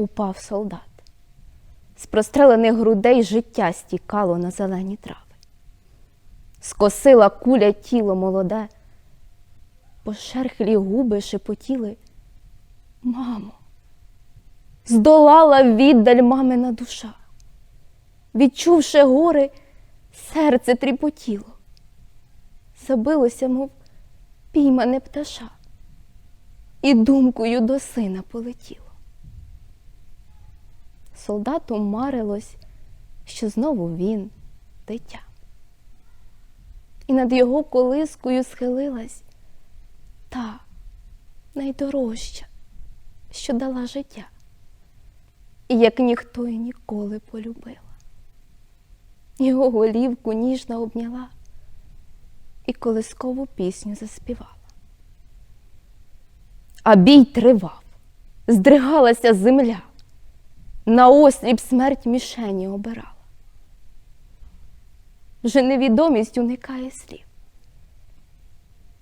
упав солдат. З прострелених грудей життя стікало на зелені трави. Скосила куля тіло молоде, пошерхлі губи шепотіли. Мамо, здолала віддаль мамина душа. Відчувши гори, серце тріпотіло. Забилося, мов піймане пташа, і думкою до сина полетіло. Солдату марилось, що знову він дитя. І над його колискою схилилась та найдорожча, що дала життя, і як ніхто й ніколи полюбила. Його голівку ніжно обняла і колискову пісню заспівала. А бій тривав, здригалася земля, на осліп смерть мішені обирала. Вже невідомість уникає слів.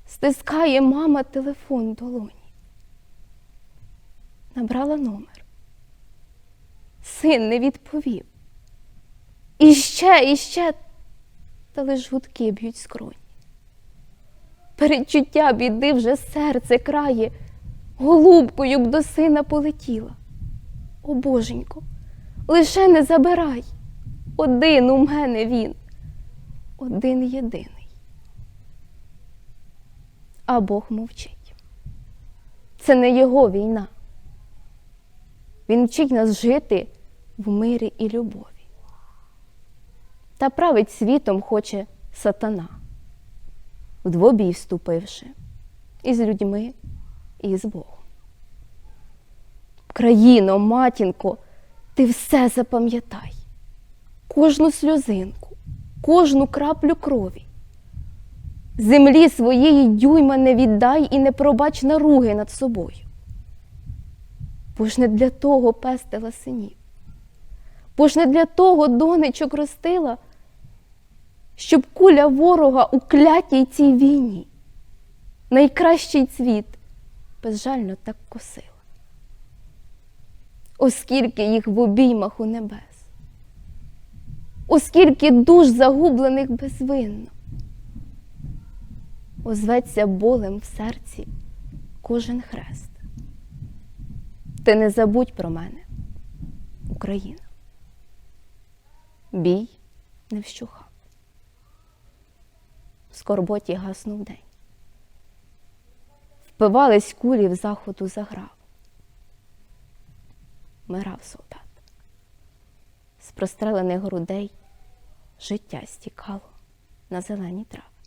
Стискає мама телефон долоні. Набрала номер. Син не відповів. І ще, і ще, та лиш гудки б'ють скроні. Передчуття біди вже серце крає, голубкою б до сина полетіла. О боженько, лише не забирай. Один у мене він, один єдиний. А Бог мовчить. Це не його війна. Він вчить нас жити в мирі і любові. Та править світом хоче сатана, в двобій вступивши і з людьми, і з Богом. Країно, матінко, ти все запам'ятай, кожну сльозинку, кожну краплю крові. Землі своєї дюйма не віддай і не пробач наруги над собою. Бо ж не для того пестила синів, бо ж не для того донечок ростила, щоб куля ворога у клятій цій війні найкращий цвіт безжально так косила. Оскільки їх в обіймах у небес, оскільки душ загублених безвинно, озветься болем в серці кожен хрест. Ти не забудь про мене, Україна. Бій не вщухав. В скорботі гаснув день. Впивались кулі в заходу заграв. Мирав солдат. З прострелених грудей життя стікало на зелені трави.